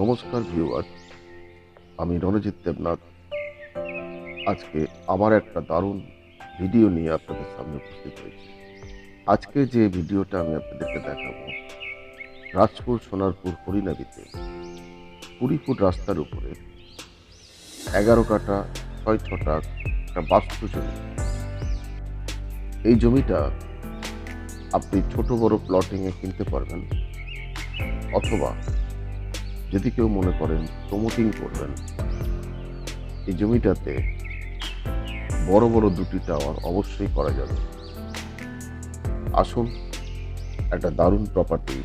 নমস্কার ভিউয়ার, আমি রণজিৎ দেবনাথ। আজকে আবার একটা দারুণ ভিডিও নিয়ে আপনাদের সামনে উপস্থিত হয়েছি। আজকে যে ভিডিওটা আমি আপনাদেরকে দেখাবো রাজপুর সোনারপুর হরিনাবিতে কুড়ি ফুট রাস্তার উপরে, এগারো কাটা ছয় ছটা একটা বাস্তু জমি এই জমিটা আপনি ছোট বড় প্লটিংয়ে কিনতে পারবেন। অথবা যদি কেউ মনে করেন প্রমোটিং করবেন, এই জমিটাতে বড় বড় দুটি টাওয়ার অবশ্যই করা যাবে। আসুন, একটা দারুণ প্রপার্টি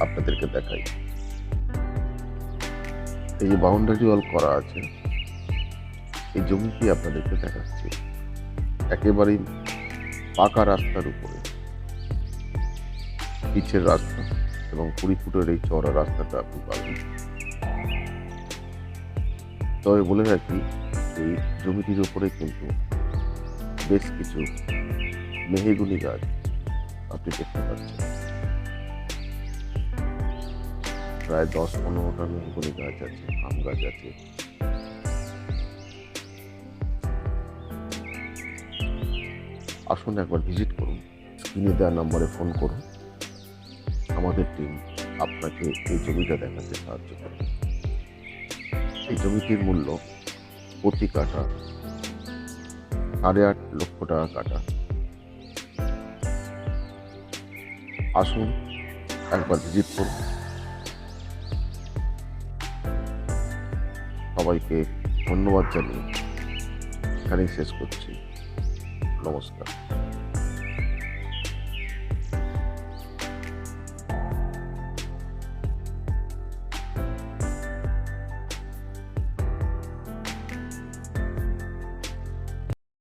আপনাদেরকে দেখাই। এই যে বাউন্ডারি ওয়াল করা আছে, এই জমিটি আপনাদেরকে দেখাচ্ছি। একেবারেই পাকা রাস্তার উপরে। পিচের রাস্তা এবং কুড়ি ফুটের এই চওড়া রাস্তাটা আপনি পাবেন। তবে বলে রাখি, এই জমিটির উপরে কিন্তু বেশ কিছু মেহেগুনি গাছ আপনি দেখতে পাচ্ছেন। প্রায় দশ পনেরোটা মেহগুনি গাছ আছে, আম গাছ আছে। আসুন একবার ভিজিট করুন, স্ক্রিনে দেওয়া নম্বরে ফোন করুন। আমাদের টিম আপনাকে এই জমিটা দেখাতে সাহায্য করবে এই জমিটির মূল্য প্রতি কাটা সাড়ে আট লক্ষ টাকা কাটা আসুন একবার ভিজিট করুন। সবাইকে ধন্যবাদ জানিয়ে এখানেই শেষ করছি। নমস্কার।